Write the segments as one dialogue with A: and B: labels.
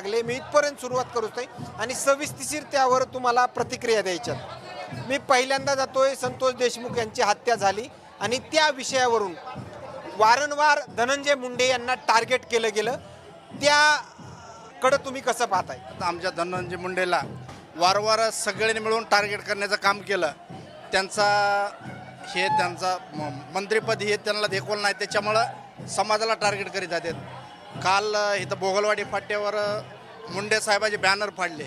A: लागले. मी इथपर्यंत सुरुवात करतोय आणि सविस्तीशीर त्यावर तुम्हाला प्रतिक्रिया द्यायच्या मी पहिल्यांदा जातोय संतोष देशमुख यांची हत्या झाली. आणि त्या विषयावरून वारंवार धनंजय मुंडे यांना टार्गेट केलं गेलं. त्याकडं तुम्ही कसं पाहताय?
B: आता आमच्या धनंजय मुंडेला वारंवार सगळ्यांनी मिळून टार्गेट करण्याचं काम केलं. त्यांचा हे त्यांचा म- मंत्रिपद हे त्यांना देखवलं नाही. त्याच्यामुळं समाजाला टार्गेट करीत आहेत. काल इथं बोगलवाडी फाट्यावर मुंडे साहेबाचे बॅनर फाडले.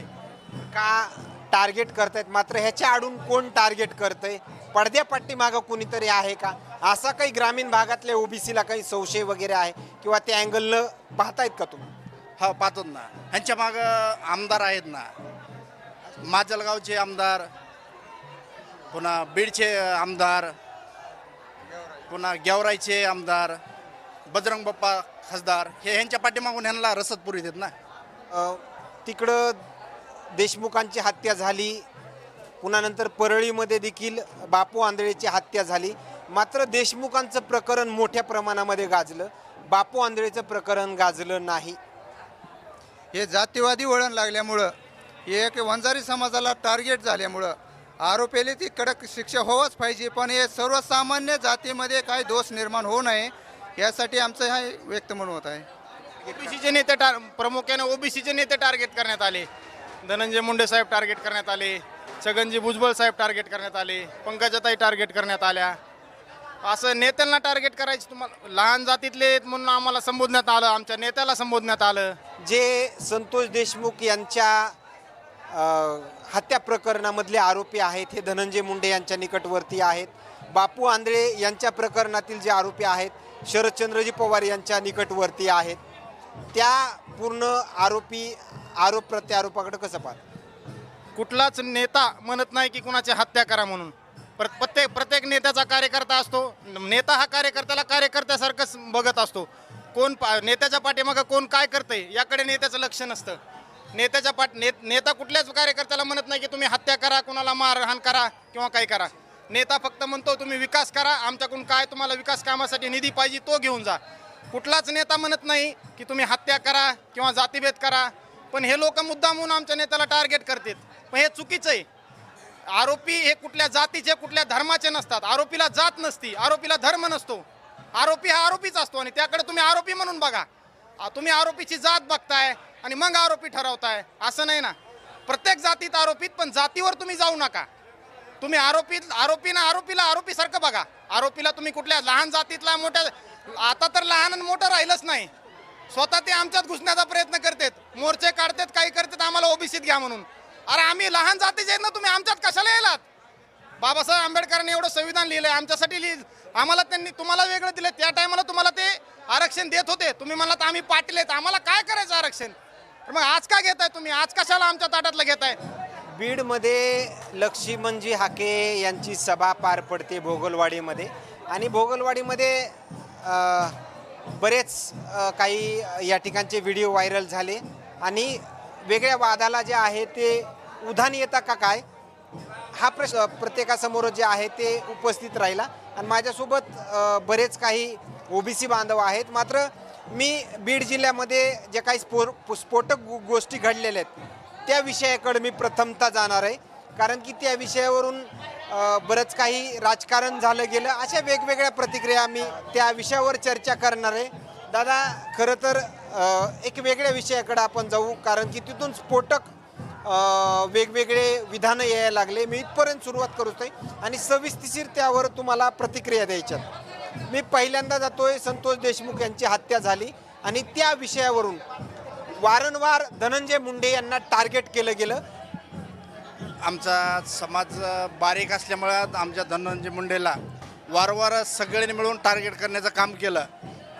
A: का टार्गेट करतायत? मात्र ह्याच्या आडून कोण टार्गेट करतंय? पडद्या मागं कुणीतरी आहे का? असा काही ग्रामीण भागातल्या ओबीसीला काही संशय वगैरे आहे? किंवा त्या अँगलनं पाहतायत का तुम्ही?
B: हो, हा पाहतो ना. ह्यांच्या मागं आमदार आहेत ना. माजलगावचे आमदार पुन्हा बीडचे आमदार पुन्हा गेवराईचे आमदार बजरंग बाप्पा खासदार हे ह्यांच्या पाठीमागून ह्यांना रसद पुरीत आहेत ना.
A: अ, तिकडं देशमुखांची हत्या झाली. पुन्हा नंतर परळीमध्ये देखील बापू आंधळेची हत्या झाली. मात्र देशमुखांचं प्रकरण मोठ्या प्रमाणामध्ये गाजलं. बापू आंधळेचं प्रकरण गाजलं नाही.
C: हे जातीवादी वळण लागल्यामुळं हे एक वंजारी समाजाला टार्गेट झाल्यामुळं आरोपीला ती कडक शिक्षा होवच पाहिजे. पण हे सर्वसामान्य जातीमध्ये काही दोष निर्माण होऊ नये यासाठी आमचं हे व्यक्त म्हणून होत आहे.
D: ओबीसीचे नेते टार प्रामुख्याने ओबीसीचे नेते टार्गेट करण्यात आले. धनंजय मुंडे साहेब टार्गेट करण्यात आले. छगनजी भुजबळ साहेब टार्गेट करण्यात आले. पंकजाताई टार्गेट करण्यात आल्या. असं नेत्यांना टार्गेट करायची तुम्हाला लहान जातीतले आहेत म्हणून आम्हाला संबोधण्यात आलं आमच्या नेत्याला संबोधण्यात आलं.
A: जे संतोष देशमुख यांच्या अ, हत्या प्रकरणामधले आरोपी आहेत हे धनंजय मुंडे यांच्या निकटवर्ती आहेत. बापू आंधळे यांच्या प्रकरणातील जे आरोपी आहेत शरदचंद्रजी पवार यांच्या निकटवर्ती आहेत. त्या पूर्ण आरोपी आरोप प्रत्यारोपाकडे कसं पाहत?
D: कुठलाच नेता म्हणत नाही की कुणाची हत्या करा म्हणून. प्रत्येक प्रत्येक नेत्याचा कार्यकर्ता असतो. नेता हा कार्यकर्त्याला कार्यकर्त्यासारखंच बघत असतो. कोण पा नेत्याच्या पाठीमागं कोण काय करतंय याकडे नेत्याचं लक्ष नसतं. नेत्याच्या पाठ ने नेता कुठल्याच कार्यकर्त्याला म्हणत नाही की तुम्ही हत्या करा कुणाला मारहाण करा किंवा काय करा. नेता फक्त म्हणतो तुम्ही विकास करा आमच्याकडून काय तुम्हाला विकास कामासाठी निधी पाहिजे तो घेऊन जा. कुठलाच नेता म्हणत नाही की तुम्ही हत्या करा किंवा जातीभेद करा पण हे लोक मुद्दाम म्हणून आमच्या नेत्याला टार्गेट करतात. पण हे चुकीचं आहे. आरोपी हे कुठल्या जातीचे कुठल्या धर्माचे नसतात. आरोपीला जात नसती आरोपीला धर्म नसतो. आरोपी हा आरोपीच असतो आणि त्याकडे तुम्ही आरोपी म्हणून बघा. तुम्ही आरोपीची जात बघताय आणि मग आरोपी ठरवताय. असं नाही ना. प्रत्येक जातीत आरोपीत पण जातीवर तुम्ही जाऊ नका. तुम्ही आरोपी आरोपीना आरोपीला आरोपीसारखं बघा. आरोपीला तुम्ही कुठल्या लहान जातीतला मोठ्या आता तर लहान आणि मोठं राहिलंच नाही. स्वतः ते आमच्यात घुसण्याचा प्रयत्न करतात. मोर्चे काढतात काही करतात आम्हाला ओबीसीत घ्या म्हणून. अरे आम्ही लहान जातीचे आहेत ना तुम्ही आमच्यात कशाला येलात? बाबासाहेब आंबेडकरांनी एवढं संविधान लिहिलं आहे आमच्यासाठी लिहि आम्हाला त्यांनी तुम्हाला वेगळं दिलं त्या टायमाला तुम्हाला ते आरक्षण देत होते. तुम्ही म्हणालात आम्ही पाटील आहेत. आम्हाला काय करायचं आरक्षण? मग आज का घेताय तुम्ही? आज कशाला आमच्या ताटातलं घेताय?
A: बीडमध्ये लक्ष्मीमंजी हाके यांची सभा पार पडते भोगलवाडीमध्ये. आणि भोगलवाडीमध्ये बरेच काही या ठिकाणचे व्हिडिओ व्हायरल झाले. आणि वेगळ्या वादाला जे आहे ते उधाण येता का काय? हा प्रश्न प्रत्येकासमोर जे आहे ते उपस्थित राहिला. आणि माझ्यासोबत बरेच काही ओबीसी बांधव आहेत. मात्र मी बीड जिल्ह्यामध्ये जे काही स्फो स्फोटक गोष्टी घडलेल्या आहेत त्या विषयाकडे मी प्रथमता जाणार आहे. कारण की त्या विषयावरून बरंच काही राजकारण झालं गेलं. अशा वेगवेगळ्या प्रतिक्रिया मी त्या विषयावर चर्चा करणार आहे. दादा खरं तर एक वेगळ्या विषयाकडे आपण जाऊ. कारण की तिथून स्फोटक वेगवेगळे विधानं यायला लागले. मी इथपर्यंत सुरुवात करतोय आणि सविस्तीशीर त्यावर तुम्हाला प्रतिक्रिया द्यायच्यात मी पहिल्यांदा जातोय. संतोष देशमुख यांची हत्या झाली. आणि त्या विषयावरून वारंवार धनंजय मुंडे यांना टार्गेट केलं गेलं.
B: आमचा समाज बारीक असल्यामुळं आमच्या धनंजय मुंडेला वारंवार सगळ्यांनी मिळून टार्गेट करण्याचं काम केलं.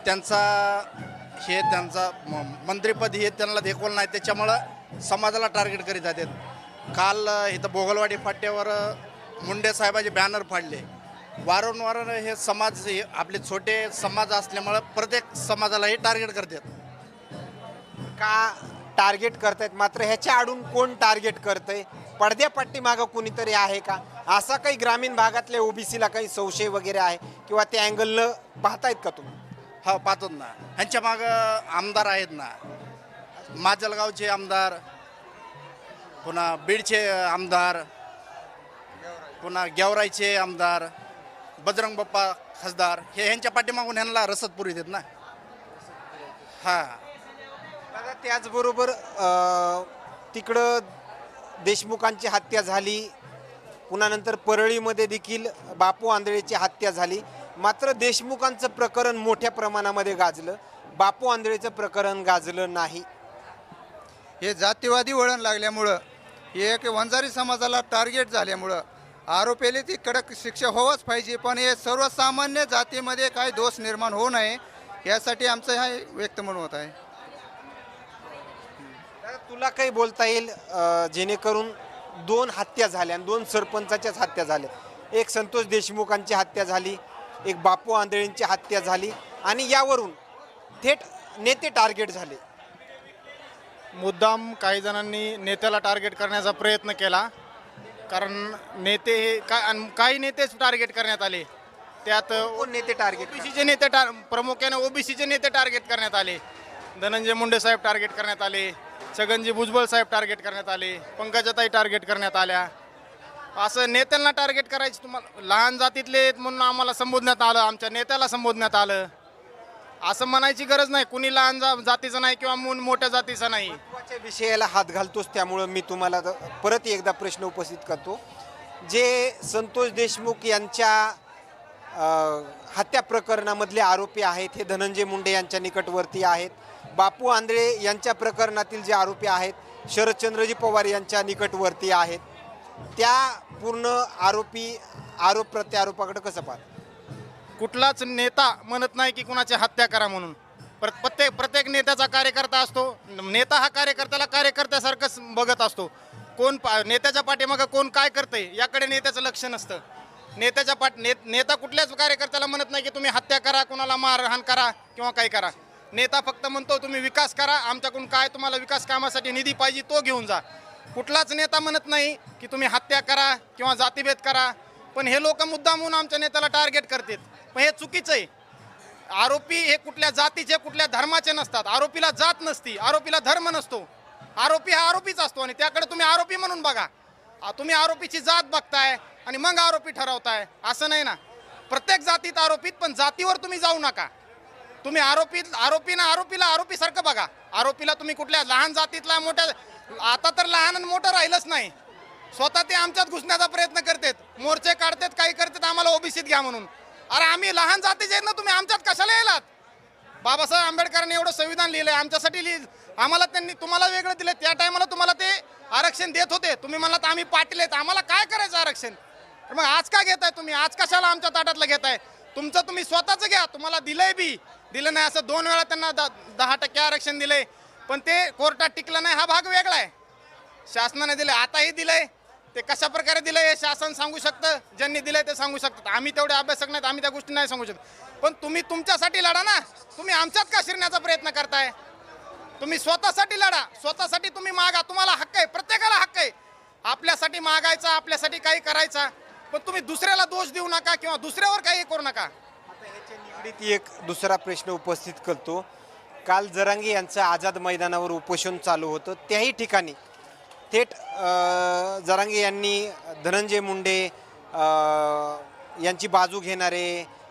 B: त्यांचा हे त्यांचा म- मंत्रिपद हे त्यांना देखवल नाही. त्याच्यामुळं समाजाला टार्गेट करीत आहेत. काल इथं बोगलवाडी फाट्यावर मुंडे साहेबाचे बॅनर फाडले. वारंवार हे समाज हे आपले छोटे समाज असल्यामुळं प्रत्येक समाजाला हे टार्गेट करतात.
A: का टार्गेट करतायत? मात्र ह्याच्या आडून कोण टार्गेट करतंय? पडद्या पाठीमागं कुणीतरी आहे का? असा काही ग्रामीण भागातल्या ओबीसीला काही संशय वगैरे आहे? किंवा त्या अँगलनं पाहतायत का तुम्ही?
B: हा पाहतो ना. ह्यांच्या मागं आमदार आहेत ना. माजलगावचे आमदार पुन्हा बीडचे आमदार पुन्हा गेवरायचे आमदार बजरंग बाप्पा खासदार हे ह्यांच्या पाठीमागून ह्यांना रसद पुरी देत ना. हां.
A: त्याचबरोबर तिकडं देशमुखांची हत्या झाली. पुन्हा नंतर परळीमध्ये देखील बापू आंधळेची हत्या झाली. मात्र देशमुखांचं प्रकरण मोठ्या प्रमाणामध्ये गाजलं. बापू आंधळेचं प्रकरण गाजलं नाही.
C: हे जातीवादी वळण लागल्यामुळं हे एक वंजारी समाजाला टार्गेट झाल्यामुळं आरोपीला ती कडक शिक्षा व्हावंच पाहिजे पण हे सर्वसामान्य जातीमध्ये काही दोष निर्माण होऊ नये यासाठी आमचं हा व्यक्त म्हणून होत आहे.
A: तुला काही बोलता येईल अ, जेणेकरून दोन हत्या झाल्या आणि दोन सरपंचाच्याच हत्या झाल्या. एक संतोष देशमुखांची हत्या झाली एक बापू आंधळेंची हत्या झाली आणि यावरून थेट नेते टार्गेट झाले.
D: मुद्दाम काही जणांनी नेत्याला टार्गेट करण्याचा प्रयत्न केला कारण नेते हे काय अन काही नेतेच टार्गेट करण्यात आले. त्यात
A: कोण नेते टार्गेट
D: ओबीसीचे नेते टार प्रामुख्याने ओबीसीचे नेते टार्गेट करण्यात आले. धनंजय मुंडे साहेब टार्गेट करण्यात आले. छगनजी भुजबळ साहेब टार्गेट करण्यात आले पंकजाताई टार्गेट करण्यात आल्या. असं नेत्यांना टार्गेट करायचे तुम्हाला लहान जातीतले आहेत म्हणून आम्हाला संबोधण्यात आलं आमच्या नेत्याला संबोधण्यात आलं. असं म्हणायची गरज नाही कुणी लहान जा जातीचं नाही किंवा मो- मोठ्या जातीचं नाही.
A: महत्त्वाच्या विषयाला हात घालतोच त्यामुळं मी तुम्हाला परत एकदा प्रश्न उपस्थित करतो. जे संतोष देशमुख यांच्या हत्या प्रकरणामधले आरोपी आहेत हे धनंजय मुंडे यांच्या निकटवर्ती आहेत. बापू आंधळे यांच्या प्रकरणातील जे आरोपी आहेत शरदचंद्रजी पवार यांच्या निकटवर्ती आहेत. त्या पूर्ण आरोपी आरोप प्रत्यारोपाकडे कसं पाहत?
D: कुठलाच नेता म्हणत नाही की कुणाची हत्या करा म्हणून. प्रत्येक प्रत्येक नेत्याचा कार्यकर्ता असतो. नेता हा कार्यकर्त्याला कार्यकर्त्यासारखंच बघत असतो. कोण पा नेत्याच्या पाठीमागं कोण काय करतंय याकडे नेत्याचं लक्ष नसतं. नेत्याच्या पाठ ने नेता कुठल्याच कार्यकर्त्याला म्हणत नाही की तुम्ही हत्या करा कुणाला मारहाण करा किंवा काही करा. नेता फक्त म्हणतो तुम्ही विकास करा आमच्याकडून काय तुम्हाला विकास कामासाठी निधी पाहिजे तो घेऊन जा. कुठलाच नेता म्हणत नाही की तुम्ही हत्या करा किंवा जातीभेद करा पण हे लोक मुद्दाम म्हणून आमच्या नेत्याला टार्गेट करतात. पण हे चुकीचं आहे. आरोपी हे कुठल्या जातीचे कुठल्या धर्माचे नसतात. आरोपीला जात नसती आरोपीला धर्म नसतो. आरोपी हा आरोपीच असतो आणि त्याकडे तुम्ही आरोपी म्हणून बघा. तुम्ही आरोपीची जात बघताय आणि मग आरोपी ठरवताय. असं नाही ना. प्रत्येक जातीत आरोपीत पण जातीवर तुम्ही जाऊ नका. तुम्ही आरोपी आरोपीना आरोपीला आरोपीसारखं बघा. आरोपीला तुम्ही कुठल्या लहान जातीतला मोठ्या आता तर लहान आणि मोठं राहिलंच नाही. स्वतः ते आमच्यात घुसण्याचा प्रयत्न करतात. मोर्चे काढतात काही करतात आम्हाला ओबीसीत घ्या म्हणून. अरे आम्ही लहान जातीचे आहेत ना तुम्ही आमच्यात कशाला येलात? बाबासाहेब आंबेडकरांनी एवढं संविधान लिहिलंय आमच्यासाठी लिहि आम्हाला त्यांनी तुम्हाला वेगळं दिलं त्या टायमाला तुम्हाला ते आरक्षण देत होते. तुम्ही म्हणलात आम्ही पाटील आहेत आम्हाला काय करायचं आरक्षण? मग आज का घेताय तुम्ही? आज कशाला आमच्या ताटातलं घेताय? तुमचं तुम्ही स्वतःचं घ्या तुम्हाला दिलंय बी. दिलं नाही. असं दोन वेळा त्यांना द- दहा टक्के आरक्षण दिलंय. पण ते कोर्टात टिकलं नाही. हा भाग वेगळा आहे. शासनाने दिले आताही दिलंय. ते कशा प्रकारे दिलंय हे शासन सांगू शकतं. ज्यांनी दिलंय ते सांगू शकतात. आम्ही तेवढे अभ्यासक नाहीत. आम्ही त्या गोष्टी नाही सांगू शकत. पण तुम्ही तुमच्यासाठी लढा ना. तुम्ही आमच्यात का शिरण्याचा प्रयत्न करताय? तुम्ही स्वतःसाठी लढा. स्वतःसाठी तुम्ही मागा. तुम्हाला हक्क आहे. प्रत्येकाला हक्क आहे. आपल्यासाठी मागायचा आपल्यासाठी काही करायचा. पण तुम्ही दुसऱ्याला दोष देऊ नका किंवा दुसऱ्यावर काही करू नका.
A: निगडीत एक दुसरा प्रश्न उपस्थित करतो. काल जरांगे यांचं आझाद मैदानावर उपोषण चालू होतं. त्याही ठिकाणी थेट जरांगे यांनी धनंजय मुंडे यांची बाजू घेणारे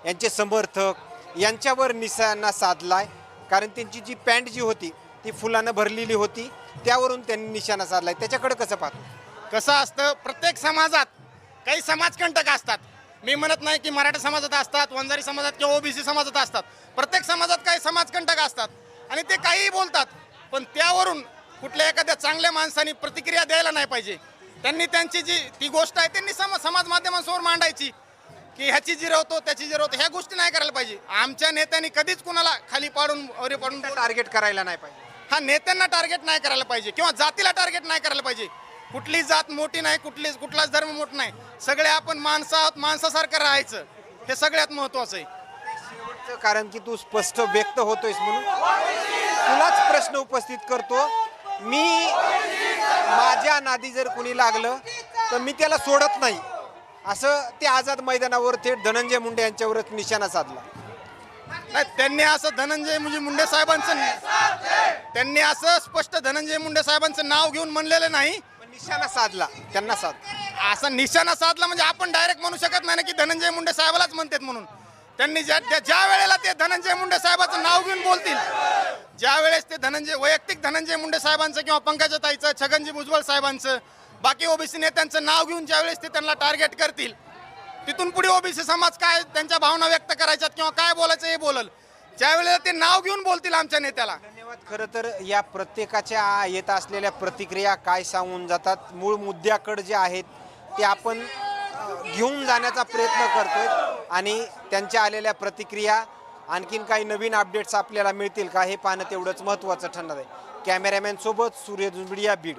A: यांचे समर्थक यांच्यावर निशाणा साधलाय. कारण त्यांची जी पॅन्ट जी होती ती फुलानं भरलेली होती. त्यावरून त्यांनी निशाणा साधलाय. त्याच्याकडे कसं पाहतो?
D: कसं असतं? प्रत्येक समाजात काही समाजकंटक असतात. मी म्हणत नाही की मराठा समाजात असतात वंजारी समाजात किंवा ओबीसी समाजात असतात. प्रत्येक समाजात काही समाजकंटक असतात आणि ते काहीही बोलतात पण त्यावरून कुठल्या एखाद्या चांगल्या माणसाने प्रतिक्रिया द्यायला नाही पाहिजे. त्यांनी त्यांची जी ती गोष्ट आहे त्यांनी सम समाज माध्यमांसमोर मांडायची की ह्याची जिरवतो त्याची जिरवतो ह्या गोष्टी नाही करायला पाहिजे. आमच्या नेत्यांनी कधीच कुणाला खाली पाडून वरे पाडून
A: टार्गेट करायला नाही पाहिजे.
D: हा नेत्यांना टार्गेट नाही करायला पाहिजे किंवा जातीला टार्गेट नाही करायला पाहिजे. कुठली जात मोठी नाही कुठली कुठलाच धर्म मोठा नाही. सगळे आपण माणसं आहोत माणसासारखं राहायचं. हे सगळ्यात महत्वाचं आहे.
A: शेवटचं कारण की तू स्पष्ट व्यक्त होतोयस म्हणून. तुलाच प्रश्न उपस्थित करतो. मी माझ्या नादी जर कुणी लागलं तर मी त्याला सोडत नाही. असं ते आझाद मैदानावर थेट धनंजय मुंडे यांच्यावरच निशाणा साधला.
D: नाही त्यांनी असं धनंजय म्हणजे मुंडे साहेबांचं त्यांनी असं स्पष्ट धनंजय मुंडे साहेबांचं नाव घेऊन म्हणलेलं नाही.
A: निशाणा साधला त्यांना साध.
D: असा निशाणा साधला म्हणजे आपण डायरेक्ट म्हणू शकत नाही ना की धनंजय मुंडे साहेबालाच म्हणतात म्हणून. त्यांनी ज्या ज्या- ज्या वेळेला ते धनंजय मुंडे साहेबाचं नाव घेऊन बोलतील ज्या वेळेस ते धनंजय वैयक्तिक धनंजय मुंडे साहेबांचं किंवा पंकजाताईचं छगनजी भुजबळ साहेबांचं बाकी ओबीसी नेत्यांचं नाव घेऊन ज्या वेळेस ते त्यांना टार्गेट करतील तिथून पुढे ओबीसी समाज काय त्यांच्या भावना व्यक्त करायच्यात किंवा काय बोलायचं हे बोलल. ज्या वेळेला ते नाव घेऊन बोलतील आमच्या नेत्याला.
A: धन्यवाद. खरं तर या प्रत्येकाच्या येत असलेल्या प्रतिक्रिया काय सांगून जातात? मूळ मुद्द्याकडे जे आहेत ते आपण घेऊन जाण्याचा प्रयत्न करतोय आणि त्यांच्या आलेल्या प्रतिक्रिया आणखीन काही नवीन अपडेट्स आपल्याला मिळतील का हे पाहणं तेवढंच महत्त्वाचं ठरणार आहे. कॅमेरामॅन सोबत सूर्य दुबडिया बीड.